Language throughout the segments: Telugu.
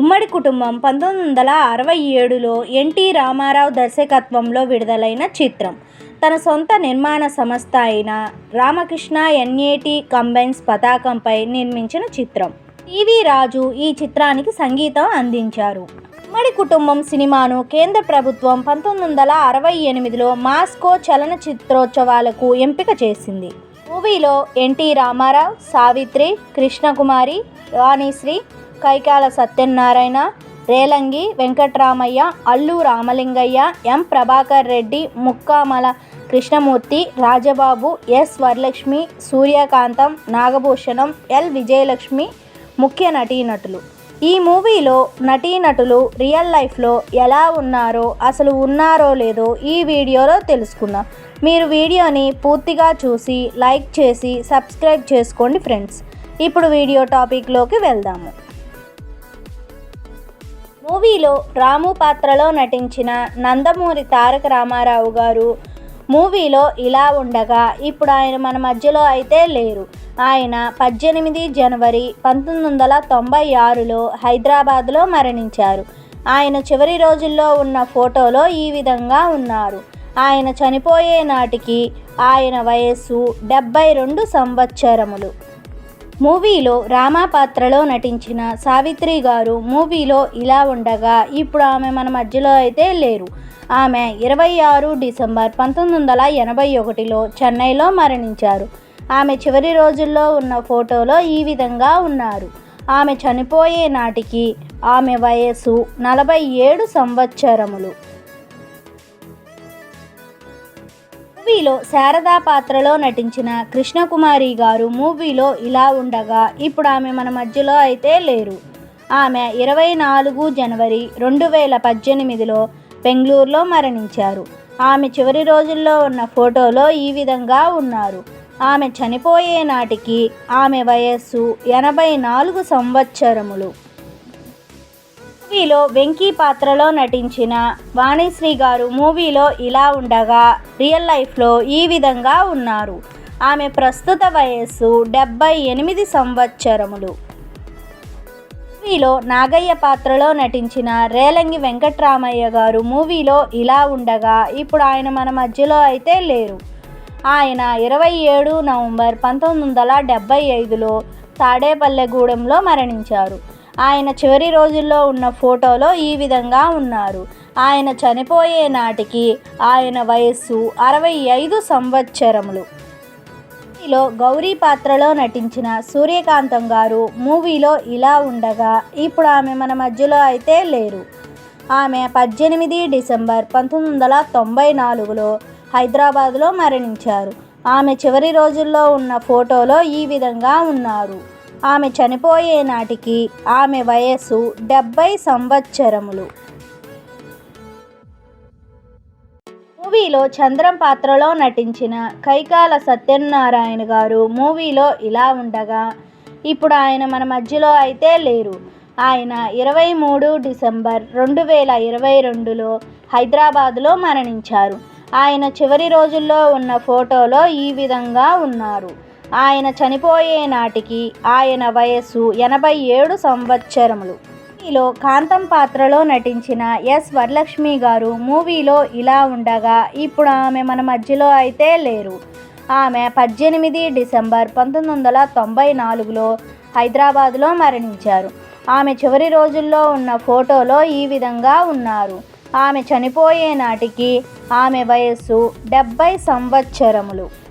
ఉమ్మడి కుటుంబం పంతొమ్మిది వందల అరవై ఏడులో ఎన్టీ రామారావు దర్శకత్వంలో విడుదలైన చిత్రం. తన సొంత నిర్మాణ సంస్థ అయిన రామకృష్ణ ఎన్ఏటి కంబైన్స్ పతాకంపై నిర్మించిన చిత్రం. టీవీ రాజు ఈ చిత్రానికి సంగీతం అందించారు. ఉమ్మడి కుటుంబం సినిమాను కేంద్ర ప్రభుత్వం పంతొమ్మిది వందల అరవై ఎనిమిదిలో మాస్కో చలనచిత్రోత్సవాలకు ఎంపిక చేసింది. మూవీలో NT Rama Rao Savitri Krishnakumari Vanisri Kaikala Satyanarayana Relangi Venkatramaiah Allu Ramalingaiah M. Prabhakar Reddy Mukkamala Krishnamurthy Rajababu S. Varalakshmi Suryakantham Nagabhushanam L. Vijayalakshmi ముఖ్య నటీనటులు. ఈ మూవీలో నటీనటులు రియల్ లైఫ్లో ఎలా ఉన్నారో అసలు ఉన్నారో లేదో ఈ వీడియోలో తెలుసుకుందాం. మీరు వీడియోని పూర్తిగా చూసి లైక్ చేసి సబ్స్క్రైబ్ చేసుకోండి ఫ్రెండ్స్. ఇప్పుడు వీడియో టాపిక్లోకి వెళ్దాము. మూవీలో రాము పాత్రలో నటించిన నందమూరి తారక రామారావు గారు మూవీలో ఇలా ఉండగా ఇప్పుడు ఆయన మన మధ్యలో అయితే లేరు. ఆయన పద్దెనిమిది జనవరి పంతొమ్మిది వందల తొంభై ఆరులో హైదరాబాద్లో మరణించారు. ఆయన చివరి రోజుల్లో ఉన్న ఫోటోలో ఈ విధంగా ఉన్నారు. ఆయన చనిపోయే నాటికి ఆయన వయస్సు డెబ్బై రెండు సంవత్సరములు. మూవీలో రామా పాత్రలో నటించిన సావిత్రి గారు మూవీలో ఇలా ఉండగా ఇప్పుడు ఆమె మన మధ్యలో అయితే లేరు. ఆమె ఇరవై ఆరు డిసెంబర్ పంతొమ్మిది వందల ఎనభై ఒకటిలో చెన్నైలో మరణించారు. ఆమె చివరి రోజుల్లో ఉన్న ఫోటోలో ఈ విధంగా ఉన్నారు. ఆమె చనిపోయే నాటికి ఆమె వయస్సు నలభై ఏడు సంవత్సరములు. మూవీలో శారదా పాత్రలో నటించిన కృష్ణకుమారి గారు మూవీలో ఇలా ఉండగా ఇప్పుడు ఆమె మన మధ్యలో అయితే లేరు. ఆమె ఇరవై నాలుగు జనవరి రెండు వేల పద్దెనిమిదిలో బెంగళూరులో మరణించారు. ఆమె చివరి రోజుల్లో ఉన్న ఫోటోలో ఈ విధంగా ఉన్నారు. ఆమె చనిపోయే నాటికి ఆమె వయస్సు ఎనభై నాలుగు సంవత్సరములు. మూవీలో వెంకీ పాత్రలో నటించిన వాణిశ్రీ గారు మూవీలో ఇలా ఉండగా రియల్ లైఫ్లో ఈ విధంగా ఉన్నారు. ఆమె ప్రస్తుత వయస్సు డెబ్బై ఎనిమిది సంవత్సరములు. మూవీలో నాగయ్య పాత్రలో నటించిన రేలంగి వెంకట్రామయ్య గారు మూవీలో ఇలా ఉండగా ఇప్పుడు ఆయన మన మధ్యలో అయితే లేరు. ఆయన ఇరవై ఏడు నవంబర్ పంతొమ్మిది వందల డెబ్బై ఐదులో తాడేపల్లెగూడెంలో మరణించారు. ఆయన చివరి రోజుల్లో ఉన్న ఫోటోలో ఈ విధంగా ఉన్నారు. ఆయన చనిపోయే నాటికి ఆయన వయస్సు అరవై ఐదు సంవత్సరములు. మూవీలో గౌరీ పాత్రలో నటించిన సూర్యకాంతం గారు మూవీలో ఇలా ఉండగా ఇప్పుడు ఆమె మన మధ్యలో అయితే లేరు. ఆమె పద్దెనిమిది డిసెంబర్ పంతొమ్మిది వందల తొంభై నాలుగులో హైదరాబాద్లో మరణించారు. ఆమె చివరి రోజుల్లో ఉన్న ఫోటోలో ఈ విధంగా ఉన్నారు. ఆమె చనిపోయే నాటికి ఆమె వయస్సు డెబ్బై సంవత్సరములు. మూవీలో చంద్రం పాత్రలో నటించిన కైకాల సత్యనారాయణ గారు మూవీలో ఇలా ఉండగా ఇప్పుడు ఆయన మన మధ్యలో అయితే లేరు. ఆయన ఇరవై మూడు డిసెంబర్ రెండు వేల ఇరవై రెండులో హైదరాబాద్లో మరణించారు. ఆయన చివరి రోజుల్లో ఉన్న ఫోటోలో ఈ విధంగా ఉన్నారు. ఆయన చనిపోయే నాటికి ఆయన వయస్సు ఎనభై ఏడు సంవత్సరములు. మూవీలో కాంతం పాత్రలో నటించిన ఎస్ వరలక్ష్మి గారు మూవీలో ఇలా ఉండగా ఇప్పుడు ఆమె మన మధ్యలో అయితే లేరు. ఆమె పద్దెనిమిది డిసెంబర్ పంతొమ్మిది వందల తొంభై నాలుగులో హైదరాబాద్లో మరణించారు. ఆమె చివరి రోజుల్లో ఉన్న ఫోటోలో ఈ విధంగా ఉన్నారు. ఆమె చనిపోయే నాటికి ఆమె వయస్సు డెబ్బై సంవత్సరములు.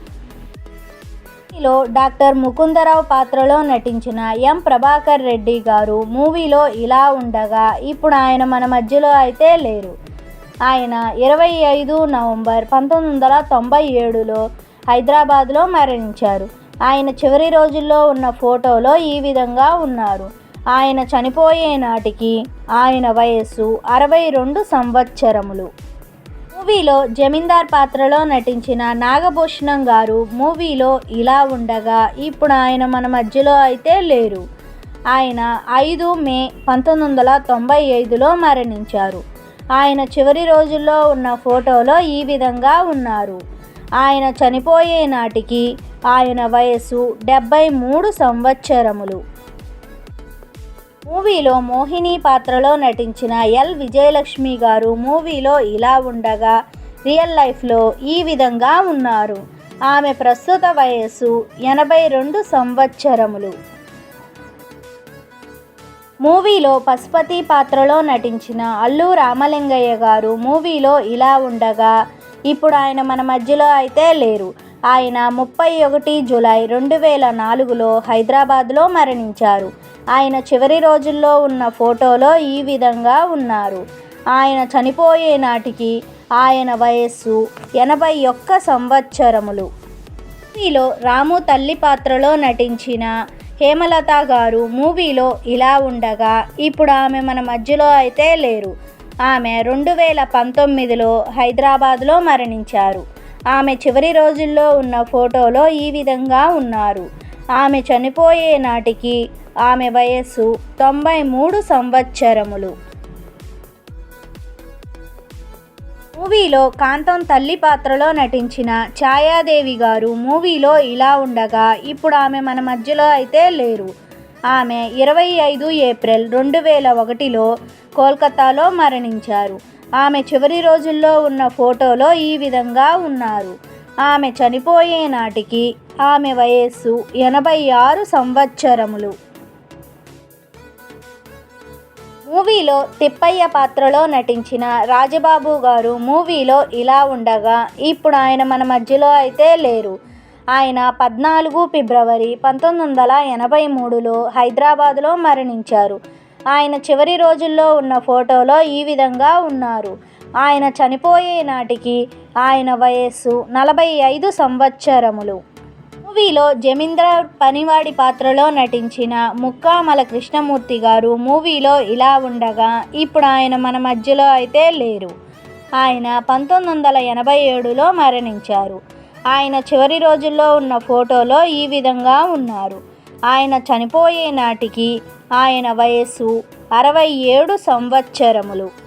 మూవీలో డాక్టర్ ముకుందరావు పాత్రలో నటించిన ఎం. ప్రభాకర్ రెడ్డి గారు మూవీలో ఇలా ఉండగా ఇప్పుడు ఆయన మన మధ్యలో అయితే లేరు. ఆయన ఇరవై ఐదు నవంబర్ పంతొమ్మిది వందల తొంభై ఏడులో హైదరాబాద్లో మరణించారు. ఆయన చివరి రోజుల్లో ఉన్న ఫోటోలో ఈ విధంగా ఉన్నారు. ఆయన చనిపోయే నాటికి ఆయన వయస్సు అరవై రెండు సంవత్సరములు. మూవీలో జమీందార్ పాత్రలో నటించిన నాగభూషణం గారు మూవీలో ఇలా ఉండగా ఇప్పుడు ఆయన మన మధ్యలో అయితే లేరు. ఆయన ఐదు మే పంతొమ్మిది వందల తొంభై ఐదులో మరణించారు. ఆయన చివరి రోజుల్లో ఉన్న ఫోటోలో ఈ విధంగా ఉన్నారు. ఆయన చనిపోయే నాటికి ఆయన వయస్సు డెబ్బై మూడు సంవత్సరములు. మూవీలో మోహిని పాత్రలో నటించిన ఎల్ విజయలక్ష్మి గారు మూవీలో ఇలా ఉండగా రియల్ లైఫ్లో ఈ విధంగా ఉన్నారు. ఆమె ప్రస్తుత వయస్సు ఎనభై రెండు సంవత్సరములు. మూవీలో పశుపతి పాత్రలో నటించిన అల్లు రామలింగయ్య గారు మూవీలో ఇలా ఉండగా ఇప్పుడు ఆయన మన మధ్యలో అయితే లేరు. ఆయన ముప్పై ఒకటి జూలై రెండు వేల నాలుగులో హైదరాబాద్లో మరణించారు. ఆయన చివరి రోజుల్లో ఉన్న ఫోటోలో ఈ విధంగా ఉన్నారు. ఆయన చనిపోయే నాటికి ఆయన వయస్సు ఎనభై ఒక్క సంవత్సరములు. మూవీలో రాము తల్లి పాత్రలో నటించిన హేమలత గారు మూవీలో ఇలా ఉండగా ఇప్పుడు ఆమె మన మధ్యలో అయితే లేరు. ఆమె రెండు వేల పంతొమ్మిదిలో హైదరాబాద్లో మరణించారు. ఆమె చివరి రోజుల్లో ఉన్న ఫోటోలో ఈ విధంగా ఉన్నారు. ఆమె చనిపోయే నాటికి ఆమె వయస్సు తొంభై మూడు సంవత్సరములు. మూవీలో కాంతం తల్లి పాత్రలో నటించిన ఛాయాదేవి గారు మూవీలో ఇలా ఉండగా ఇప్పుడు ఆమె మన మధ్యలో అయితే లేరు. ఆమె ఇరవై ఐదు ఏప్రిల్ రెండు వేల ఒకటిలో కోల్కతాలో మరణించారు. ఆమె చివరి రోజుల్లో ఉన్న ఫోటోలో ఈ విధంగా ఉన్నారు. ఆమె చనిపోయే నాటికి ఆమె వయస్సు ఎనభై ఆరు సంవత్సరములు. మూవీలో తిప్పయ్య పాత్రలో నటించిన రాజబాబు గారు మూవీలో ఇలా ఉండగా ఇప్పుడు ఆయన మన మధ్యలో అయితే లేరు. ఆయన పద్నాలుగు ఫిబ్రవరి పంతొమ్మిది వందల ఎనభై మూడులో హైదరాబాదులో మరణించారు. ఆయన చివరి రోజుల్లో ఉన్న ఫోటోలో ఈ విధంగా ఉన్నారు. ఆయన చనిపోయే నాటికి ఆయన వయస్సు నలభై ఐదు సంవత్సరములు. మూవీలో జమీందర్ పనివాడి పాత్రలో నటించిన ముక్కామల కృష్ణమూర్తి గారు మూవీలో ఇలా ఉండగా ఇప్పుడు ఆయన మన మధ్యలో అయితే లేరు. ఆయన పంతొమ్మిది వందల ఎనభై ఏడులో మరణించారు. ఆయన చివరి రోజుల్లో ఉన్న ఫోటోలో ఈ విధంగా ఉన్నారు. ఆయన చనిపోయే నాటికి ఆయన వయస్సు అరవై ఏడు సంవత్సరములు.